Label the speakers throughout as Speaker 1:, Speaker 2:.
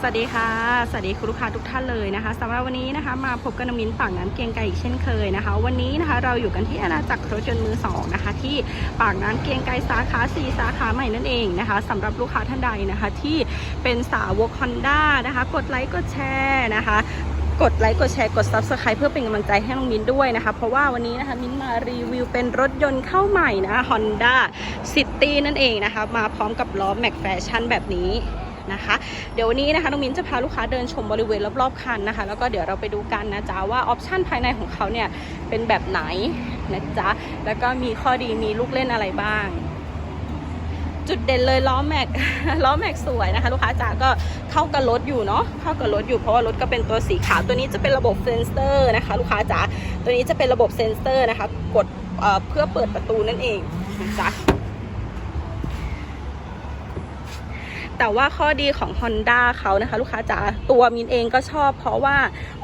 Speaker 1: สวัสดีค่ะ สวัสดีคุณลูกค้าทุกท่านเลยนะคะสำหรับวันนี้นะคะ มาพบกับนมินปากน้ำเกียงไกรอีกเช่นเคยนะคะ วันนี้นะคะเราอยู่กันที่อาณาจักรรถยนต์มือสองนะคะที่ปากน้ำเกียงไกรสาขา 4 สาขาใหม่นั่นเองนะคะสำหรับลูกค้าท่านใดนะคะที่เป็นสาวก Honda นะคะ กดไลค์กดแชร์นะคะกดไลค์กดแชร์กด Subscribe เพื่อเป็นกำลังใจให้น้องมิ้นด้วยนะคะ เพราะว่าวันนี้นะคะมิ้นมารีวิวเป็นรถยนต์เข้าใหม่นะ Honda City นั่นเองนะคะ มาพร้อมกับล้อแม็กแฟชั่นแบบนี้ นะคะ เดี๋ยววันนี้นะคะน้องมิ้นจะพาลูกค้าเดินชมบริเวณรอบๆคันนะคะ แล้วก็เดี๋ยวเราไปดูกันนะจ๊ะว่าออปชันภายในของเขาเนี่ยเป็นแบบไหนนะจ๊ะแล้วก็มีข้อดีมีลูกเล่นอะไรบ้าง จุดเด่นเลยล้อแม็กล้อแม็กสวยนะคะ ลูกค้าจ๋าก็เข้ากับรถอยู่เนาะเข้ากับรถอยู่เพราะว่ารถก็เป็นตัวสีขาวตัวนี้จะเป็นระบบเซนเซอร์นะคะ ลูกค้าจ๋าตัวนี้จะเป็นระบบเซนเซอร์นะคะ กดเเพื่อเปิดประตูนั่นเองนะจ๊ะ แต่ว่าข้อดีของ Honda เขานะคะลูกค้าจ๋าตัวมินเองก็ชอบเพราะว่า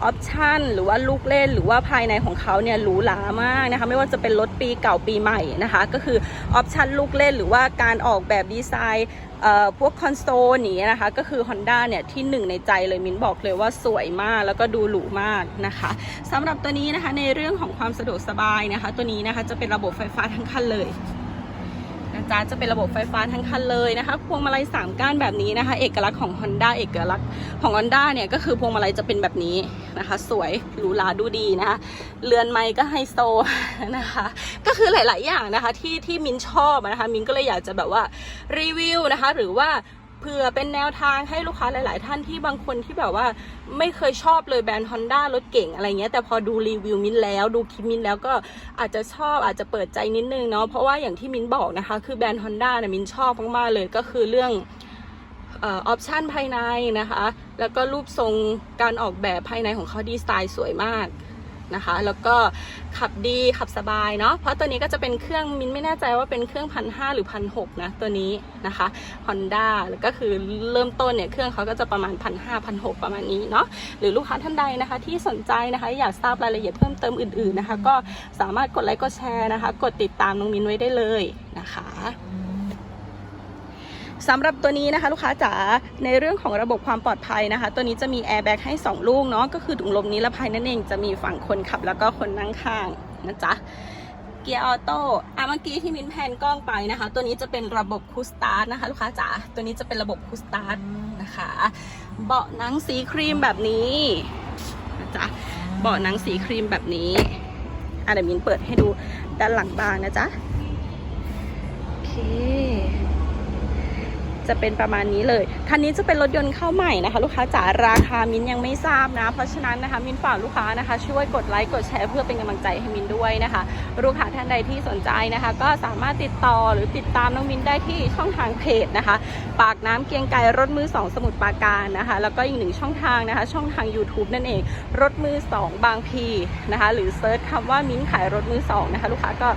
Speaker 1: ออปชันหรือว่าลูกเล่น หรือว่าภายในของเขาเนี่ยหรูหรามากนะคะไม่ว่าจะเป็นรถปีเก่าปีใหม่นะคะ ก็คือออปชันลูกเล่น หรือว่าการออกแบบดีไซน์พวกคอนโซลนี้นะคะ ก็คือ Honda เนี่ยที่หนึ่งในใจเลยมินบอกเลยว่าสวยมากแล้วก็ดูหรูมากนะคะสำหรับตัวนี้นะคะในเรื่องของความสะดวกสบายนะคะ ตัวนี้นะคะจะเป็นระบบไฟฟ้าทั้งคันเลย นะจ๊ะจะเป็นระบบไฟฟ้าทั้งคันเลยนะคะพวงมาลัย3ก้านแบบนี้นะคะ เอกลักษณ์ของ Honda เอกลักษณ์ของ Honda เนี่ยก็คือพวงมาลัยจะเป็นแบบนี้นะคะ สวยหรูหราดูดีนะคะเรือนไม้ก็ไฮโซนะคะ ก็คือหลาย ๆ อย่างนะคะที่ที่มินชอบนะคะ มินก็เลยอยากจะแบบว่ารีวิวนะคะ หรือว่า เผื่อเป็นแนวทางให้ลูกค้าหลาย ๆ ท่านที่บางคนที่แบบว่าไม่เคยชอบเลยแบรนด์ Honda รถเก่งอะไรเงี้ยแต่พอดูรีวิวมินแล้วดูคลิปมินแล้วก็อาจจะชอบอาจจะเปิดใจนิดนึงเนาะเพราะว่าอย่างที่มินบอกนะคะ คือแบรนด์ Honda เนี่ยมินชอบมากๆเลยก็คือเรื่องออปชันภายในนะคะ แล้วก็รูปทรงการออกแบบภายในของเขาดีไซน์สวยมาก นะคะ แล้วก็ขับดีขับสบายเนาะเพราะตัวนี้ก็จะเป็นเครื่องมินไม่แน่ใจว่าเป็นเครื่องพันห้าหรือพันหกนะตัวนี้นะคะ Honda แล้วก็คือเริ่มต้นเนี่ยเครื่องเขาก็จะประมาณพันห้าพันหกประมาณนี้เนาะหรือลูกค้าท่านใดนะคะ ที่สนใจนะคะอยากทราบรายละเอียดเพิ่มเติมอื่นๆนะคะ ก็สามารถกดไลค์กดแชร์นะคะ กดติดตามน้องมินไว้ได้เลยนะคะ สำหรับตัวนี้นะคะลูกค้าจ๋าในเรื่องของระบบความปลอดภัยนะคะ ตัวนี้จะมีแอร์แบ็กให้ 2 ลูกเนาะก็คือถุงลมนิรภัยนั่นเองจะมีฝั่งคนขับแล้วก็คนนั่งข้างนะจ๊ะเกียร์ออโต้อะเมื่อกี้ที่มินแพนกล้องไปนะคะ ตัวนี้จะเป็นระบบคูสตาร์ทนะคะลูกค้าจ๋าตัวนี้จะเป็นระบบคูสตาร์ทนะคะ เบาะหนังสีครีมแบบนี้นะจ๊ะเบาะหนังสีครีมแบบนี้อะเดี๋ยวมินเปิดให้ดูด้านหลังบางนะจ๊ะโอเค จะเป็นประมาณนี้เลย คันนี้จะเป็นรถยนต์เข้าใหม่นะคะ ลูกค้าจ๋าราคามินยังไม่ทราบนะ เพราะฉะนั้นนะคะมินฝากลูกค้านะคะ ช่วยกดไลค์กดแชร์เพื่อเป็นกำลังใจให้มินด้วยนะคะ ลูกค้าท่านใดที่สนใจนะคะ ก็สามารถติดต่อหรือติดตามน้องมินได้ที่ช่องทางเพจนะคะ ปากน้ำเกียงไกรรถมือสองสมุทรปราการนะคะ แล้วก็อีกหนึ่งช่องทางนะคะ ช่องทาง YouTube นั่นเอง รถมือสองบางพีนะคะ หรือเซิร์ชคำว่ามิ้นขายรถมือสองนะคะ ลูกค้าก็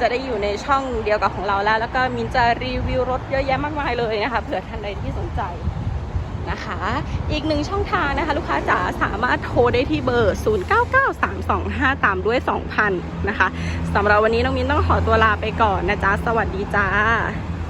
Speaker 1: จะได้อยู่ในช่องเดียวกับของเราแล้ว แล้วก็มินจะรีวิวรถเยอะแยะมากมายเลยนะคะเผื่อท่านใดที่สนใจนะคะ อีกหนึ่งช่องทางนะคะ ลูกค้าจ๋าสามารถโทรได้ที่เบอร์ 099325 ตามด้วย 2,000 นะคะสำหรับวันนี้น้องมินต้องขอตัวลาไปก่อนนะจ๊ะ สวัสดีจ้า